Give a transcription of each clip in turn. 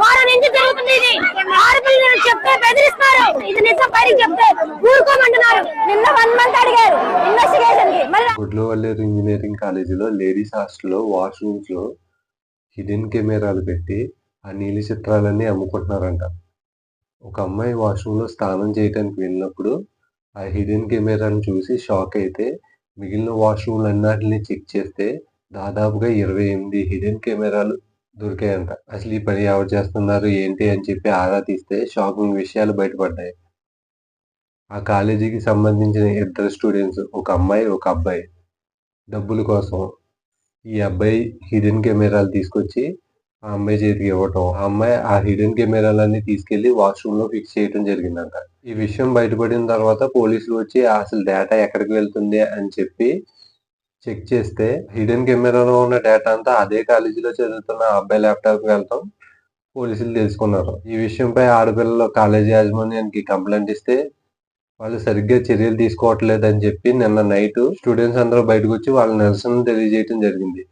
వారం నుంచి జరుగుతుంది ఇది ఆడపిల్లలు చెప్తే బెదిరిస్తారు. ఇది నిజం బయటికి చెప్తే ఊరుకోమంటున్నారు. నిన్న వన్ మంత్ అడిగారు ఇన్వెస్టిగేషన్కి. మళ్ళీ ఇంజనీరింగ్ కాలేజీలో లేడీస్ హాస్టల్లో వాష్రూమ్స్లో హిడెన్ కెమెరాలు పెట్టి ఆ నీలి చిత్రాలన్నీ అమ్ముకుంటున్నారంట. ఒక అమ్మాయి వాష్రూమ్లో స్నానం చేయడానికి వెళ్ళినప్పుడు ఆ హిడెన్ కెమెరాను చూసి షాక్ అయితే మిగిలిన వాష్రూమ్లు అన్నిటిని చెక్ చేస్తే దాదాపుగా ఇరవై ఎనిమిది హిడెన్ కెమెరాలు దొరికాయంట. అసలు ఈ పని ఎవరు చేస్తున్నారు ఏంటి అని చెప్పి ఆరా తీస్తే షాకింగ్ విషయాలు బయటపడ్డాయి. ఆ కాలేజీకి సంబంధించిన ఇద్దరు స్టూడెంట్స్ ఒక అమ్మాయి ఒక అబ్బాయి. డబ్బుల కోసం. ఈ అబ్బాయి హిడెన్ కెమెరాలు తీసుకొచ్చి ఆ అమ్మాయి చేతికి ఇవ్వటం. ఆ అమ్మాయి ఆ హిడెన్ కెమెరాలన్నీ తీసుకెళ్ళి వాష్రూమ్లో ఫిక్స్ చేయడం జరిగిందంట. ఈ విషయం బయటపడిన తర్వాత పోలీసులు వచ్చి అసలు డేటా ఎక్కడికి వెళ్తుంది? అని చెప్పి చెక్ చేస్తే హిడెన్ కెమెరాలో ఉన్న డేటా అంతా అదే కాలేజీలో చదువుతున్న అబ్బాయి ల్యాప్టాప్ వెళ్తాం. పోలీసులు తెలుసుకున్నారు. ఈ విషయంపై ఆడపిల్లలు కాలేజీ యాజమాన్యానికి కంప్లైంట్ ఇస్తే వాళ్ళు సరిగ్గా చర్యలు తీసుకోవట్లేదు అని చెప్పి నిన్న నైట్ స్టూడెంట్స్ అందరూ బయటకు వచ్చి వాళ్ళ నిరసన తెలియజేయడం జరిగింది.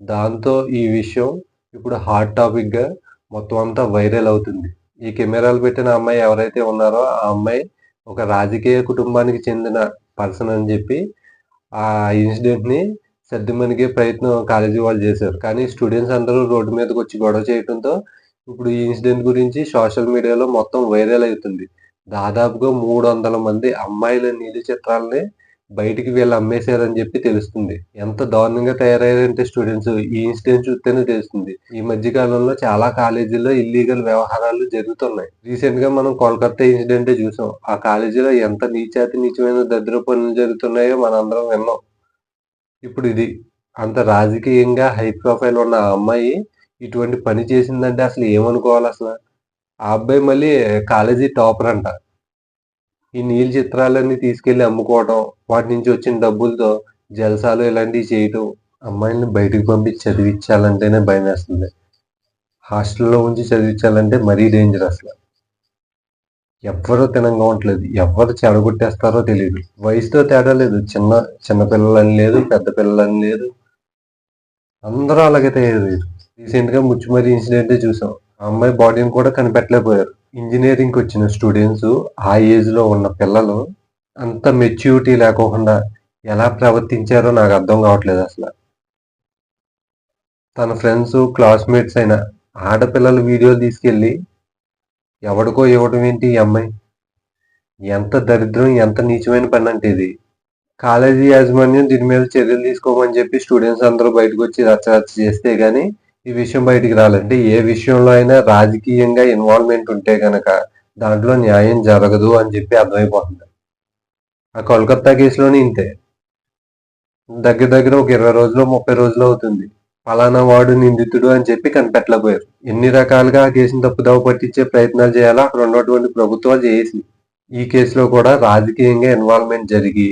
దాంతో ఈ విషయం ఇప్పుడు హాట్ టాపిక్గా మొత్తం అంతా వైరల్ అవుతుంది. ఈ కెమెరాలు పెట్టిన అమ్మాయి ఎవరైతే ఉన్నారో ఆ అమ్మాయి ఒక రాజకీయ కుటుంబానికి చెందిన పర్సన్ అని చెప్పి ఆ ఇన్సిడెంట్ని సర్దిమణిగే ప్రయత్నం కాలేజీ వాళ్ళు చేశారు. కానీ స్టూడెంట్స్ అందరూ రోడ్డు మీదకి వచ్చి గొడవ చేయడంతో ఇప్పుడు ఈ ఇన్సిడెంట్ గురించి సోషల్ మీడియాలో మొత్తం వైరల్ అవుతుంది. దాదాపుగా మూడు వందల మంది అమ్మాయిల నీలి చిత్రాలని బయటికి వీళ్ళు అమ్మేశారని చెప్పి తెలుస్తుంది. ఎంత దారుణంగా తయారయ్యారంటే స్టూడెంట్స్ ఈ ఇన్సిడెంట్ చూస్తేనే తెలుస్తుంది. ఈ మధ్య కాలంలో చాలా కాలేజీల్లో ఇల్లీగల్ వ్యవహారాలు జరుగుతున్నాయి. రీసెంట్గా మనం కోల్కతా ఇన్సిడెంట్ చూసాం. ఆ కాలేజీలో ఎంత నీచాతి నీచమైన దరిద్ర పనులు జరుగుతున్నాయో మనందరం విన్నాం. ఇప్పుడు ఇది అంత రాజకీయంగా హై ప్రొఫైల్ ఉన్న ఆ అమ్మాయి ఇటువంటి పని చేసిందంటే అసలు ఏమనుకోవాలి అసలు? ఆ అబ్బాయి మళ్ళీ కాలేజీ టాపర్ అంట. ఈ నీళ్ళ చిత్రాలన్నీ తీసుకెళ్ళి అమ్ముకోవడం వాటి నుంచి వచ్చిన డబ్బులతో జలసాలు ఇలాంటివి చేయటం అమ్మాయిని బయటకు పంపించి చదివించాలంటేనే భయం వేస్తుంది హాస్టల్లో ఉంచి చదివించాలంటే మరీ డేంజర్ అసలు. ఎవ్వరూ తినంగా ఉండట్లేదు. ఎవరు చెడగొట్టేస్తారో తెలియదు వయసుతో తేడా లేదు. చిన్న చిన్న పిల్లలని లేదు పెద్ద పిల్లలని లేదు. అందరూ అలాగే తయారయ్యారు. రీసెంట్గా ముచ్చుమరి ఇన్సిడెంటే చూసాం. ఆ అమ్మాయి బాడీని కూడా కనిపెట్టలేకపోయారు. ఇంజనీరింగ్ వచ్చిన స్టూడెంట్స్ ఆ ఏజ్లో ఉన్న పిల్లలు అంత మెచ్యూరిటీ లేకోకుండా ఎలా ప్రవర్తించారో నాకు అర్థం కావట్లేదు అసలు. తన ఫ్రెండ్స్ క్లాస్మేట్స్ అయిన ఆడపిల్లల వీడియోలు తీసుకెళ్ళి ఎవడికో ఇవ్వడం ఏంటి ఈ అమ్మాయి? ఎంత దరిద్రం ఎంత నీచమైన పని అంటే ఇది. కాలేజీ యాజమాన్యం దీని మీద చర్యలు తీసుకోమని చెప్పి స్టూడెంట్స్ అందరూ బయటకు వచ్చి రచ్చ రచ్చ చేస్తే గానీ ఈ విషయం బయటికి రాలంటే ఏ విషయంలో అయినా రాజకీయంగా ఇన్వాల్వ్మెంట్ ఉంటే కనుక దాంట్లో న్యాయం జరగదు అని చెప్పి అర్థమైపోతుంది. ఆ కోల్కత్తా కేసులోని ఇంతే. దగ్గర దగ్గర ఒక ఇరవై రోజులు ముప్పై రోజులు అవుతుంది. ఫలానా వాడు నిందితుడు అని చెప్పి కనిపెట్టలేకపోయారు. ఎన్ని రకాలుగా ఆ కేసును తప్పుదోవ పట్టించే ప్రయత్నాలు చేయాలో? అక్కడ ఉన్నటువంటి ప్రభుత్వాలు చేసి ఈ కేసులో కూడా రాజకీయంగా ఇన్వాల్వ్మెంట్ జరిగి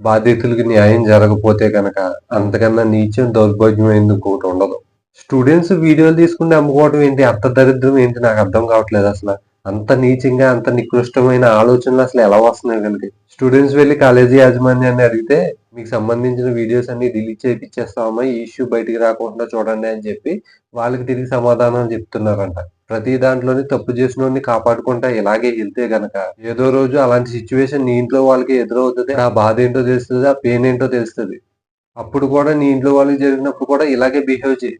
బాధితులకు న్యాయం జరగకపోతే కనుక అంతకన్నా నీచం దౌర్భాగ్యం ఇంకోటి ఉండదు. స్టూడెంట్స్ వీడియోలు తీసుకుంటే అమ్ముకోవడం ఏంటి? అంత దరిద్రం ఏంటి? నాకు అర్థం కావట్లేదు అసలు. అంత నీచంగా అంత నికృష్టమైన ఆలోచనలు అసలు ఎలా వస్తున్నాయి వీళ్ళకి? స్టూడెంట్స్ వెళ్ళి కాలేజీ యాజమాన్యాన్ని అడిగితే మీకు సంబంధించిన వీడియోస్ అన్ని డిలీట్ చేయించేస్తామా ఈ ఇష్యూ బయటికి రాకుండా చూడండి అని చెప్పి వాళ్ళకి తిరిగి సమాధానం చెప్తున్నారంట. ప్రతి దాంట్లోని తప్పు చేసిన కాపాడుకుంటా ఇలాగే వెళ్తే గనక ఏదో రోజు అలాంటి సిచ్యువేషన్ నీ ఇంట్లో వాళ్ళకి ఎదురవుతుంది. ఆ బాధ ఏంటో తెలుస్తుంది ఆ పెయిన్ ఏంటో తెలుస్తుంది. అప్పుడు కూడా నీ ఇంట్లో వాళ్ళకి జరిగినప్పుడు కూడా ఇలాగే బిహేవ్ చేయి.